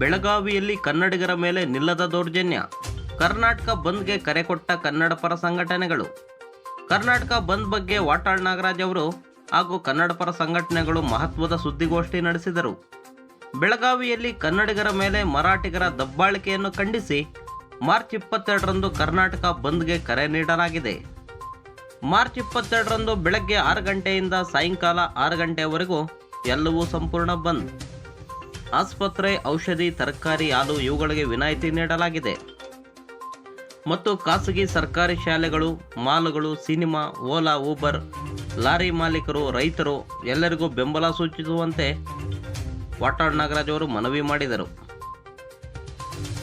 ಬೆಳಗಾವಿಯಲ್ಲಿ ಕನ್ನಡಿಗರ ಮೇಲೆ ನಿಲ್ಲದ ದೌರ್ಜನ್ಯ. ಕರ್ನಾಟಕ ಬಂದ್ಗೆ ಕರೆ ಕೊಟ್ಟ ಕನ್ನಡ ಪರ ಸಂಘಟನೆಗಳು. ಕರ್ನಾಟಕ ಬಂದ್ ಬಗ್ಗೆ ವಾಟಾಳ್ ನಾಗರಾಜ್ ಅವರು ಹಾಗೂ ಕನ್ನಡ ಪರ ಸಂಘಟನೆಗಳು ಮಹತ್ವದ ಸುದ್ದಿಗೋಷ್ಠಿ ನಡೆಸಿದರು. ಬೆಳಗಾವಿಯಲ್ಲಿ ಕನ್ನಡಿಗರ ಮೇಲೆ ಮರಾಠಿಗರ ದಬ್ಬಾಳಿಕೆಯನ್ನು ಖಂಡಿಸಿ ಮಾರ್ಚ್ ಇಪ್ಪತ್ತೆರಡರಂದು ಕರ್ನಾಟಕ ಬಂದ್ಗೆ ಕರೆ ನೀಡಲಾಗಿದೆ. ಮಾರ್ಚ್ ಇಪ್ಪತ್ತೆರಡರಂದು ಬೆಳಗ್ಗೆ ಆರು ಗಂಟೆಯಿಂದ ಸಾಯಂಕಾಲ ಆರು ಗಂಟೆಯವರೆಗೂ ಎಲ್ಲವೂ ಸಂಪೂರ್ಣ ಬಂದ್. ಆಸ್ಪತ್ರೆ, ಔಷಧಿ, ತರಕಾರಿ ಹಾಲು ಇವುಗಳಿಗೆ ವಿನಾಯಿತಿ ನೀಡಲಾಗಿದೆ. ಮತ್ತು ಖಾಸಗಿ ಸರ್ಕಾರಿ ಶಾಲೆಗಳು, ಮಾಲ್ಗಳು, ಸಿನಿಮಾ, ಓಲಾ, ಊಬರ್, ಲಾರಿ ಮಾಲೀಕರು, ರೈತರು ಎಲ್ಲರಿಗೂ ಬೆಂಬಲ ಸೂಚಿಸುವಂತೆ ವಾಟಾಳ್ ನಾಗರಾಜ್ ಅವರು ಮನವಿ ಮಾಡಿದರು.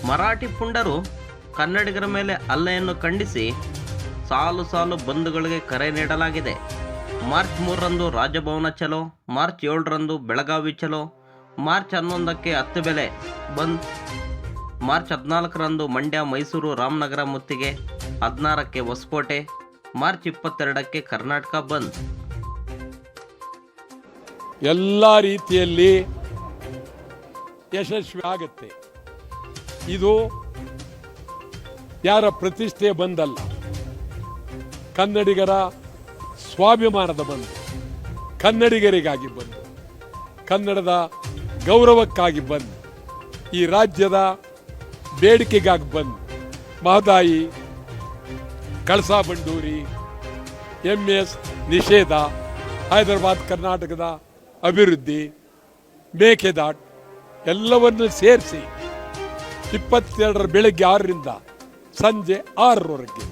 ಮರಾಠಿ ಪುಂಡರು ಕನ್ನಡಿಗರ ಮೇಲೆ ಹಲ್ಲೆಯನ್ನು ಖಂಡಿಸಿ ಸಾಲು ಸಾಲು ಬಂಧುಗಳಿಗೆ ಕರೆ ನೀಡಲಾಗಿದೆ. ಮಾರ್ಚ್ ಮೂರರಂದು ರಾಜಭವನ ಚಲೋ, ಮಾರ್ಚ್ ಏಳರಂದು ಬೆಳಗಾವಿ ಚಲೋ ಮಾರ್ಚ್ ಹನ್ನೊಂದಕ್ಕೆ ಹತ್ತು ಬೆಲೆ. ಬಂದ್ ಮಾರ್ಚ್ ಹದಿನಾಲ್ಕರಂದು ಮಂಡ್ಯ, ಮೈಸೂರು, ರಾಮನಗರ ಮುತ್ತಿಗೆ ಹದಿನಾರಕ್ಕೆ ಹೊಸಕೋಟೆ, ಮಾರ್ಚ್ ಇಪ್ಪತ್ತೆರಡಕ್ಕೆ ಕರ್ನಾಟಕ ಬಂದ್. ಎಲ್ಲ ರೀತಿಯಲ್ಲಿ ಯಶಸ್ವಿ ಆಗುತ್ತೆ. ಇದು ಯಾರ ಪ್ರತಿಷ್ಠೆ ಬಂದಲ್ಲ, ಕನ್ನಡಿಗರ ಸ್ವಾಭಿಮಾನದ ಬಂದು, ಕನ್ನಡಿಗರಿಗಾಗಿ ಬಂದು, ಕನ್ನಡದ ಗೌರವಕ್ಕಾಗಿ ಬಂದು, ಈ ರಾಜ್ಯದ ಬೇಡಿಕೆಗಾಗಿ ಬಂದು, ಮಹದಾಯಿ, ಕಳಸಾ ಬಂಡೂರಿ ಎಂ ಎಸ್ ನಿಷೇಧ, ಹೈದರಾಬಾದ್ ಕರ್ನಾಟಕದ ಅಭಿವೃದ್ಧಿ, ಮೇಕೆದಾಟ್ ಎಲ್ಲವನ್ನು ಸೇರಿಸಿ ಇಪ್ಪತ್ತೆರಡರ ಬೆಳಗ್ಗೆ ಆರರಿಂದ ಸಂಜೆ ಆರರವರೆಗೆ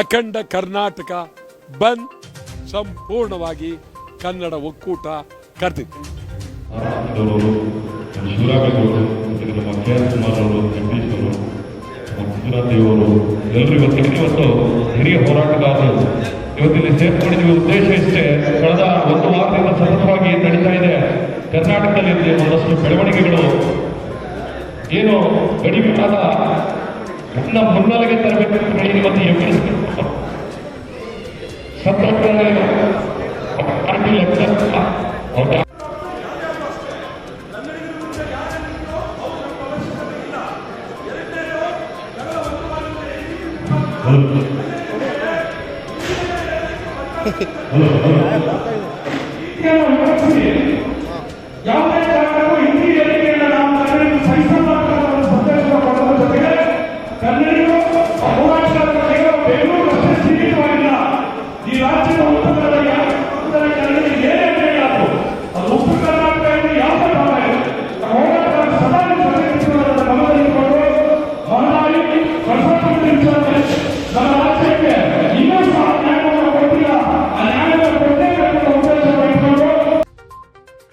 ಅಖಂಡ ಕರ್ನಾಟಕ ಬಂದ್ ಸಂಪೂರ್ಣವಾಗಿ ಕನ್ನಡ ಒಕ್ಕೂಟ ಕರೆದಿದೆ ಆರಾಮದವರು ಶಿವರಾಮೇಗೌಡರು ನಮ್ಮ ಕೆ ಕುಮಾರ್ ಅವರು ನಮ್ಮ ಎಲ್ಲರೂ ಇವತ್ತು ಇವತ್ತು ಹಿರಿಯ ಹೋರಾಟಗಾರರು ಇವತ್ತಿಲ್ಲಿ ಸೇರ್ಕೊಂಡಿರುವ ಉದ್ದೇಶ ಇಷ್ಟೇ ಕಳೆದ ಒಂದು ವಾರದಿಂದ ಸತತವಾಗಿ ನಡೀತಾ ಇದೆ. ಕರ್ನಾಟಕದಲ್ಲಿ ಒಂದಷ್ಟು ಬೆಳವಣಿಗೆಗಳು. ಏನು ಗಡಿಬಿಡಾದ ನಮ್ಮ ಮುನ್ನೆಲೆಗೆ ತರಬೇಕು ಇವತ್ತು ಎಬ್ಬಿಸಬೇಕು ಸತ್ಯಾಗ್ರಹ ಯಾವುದೇ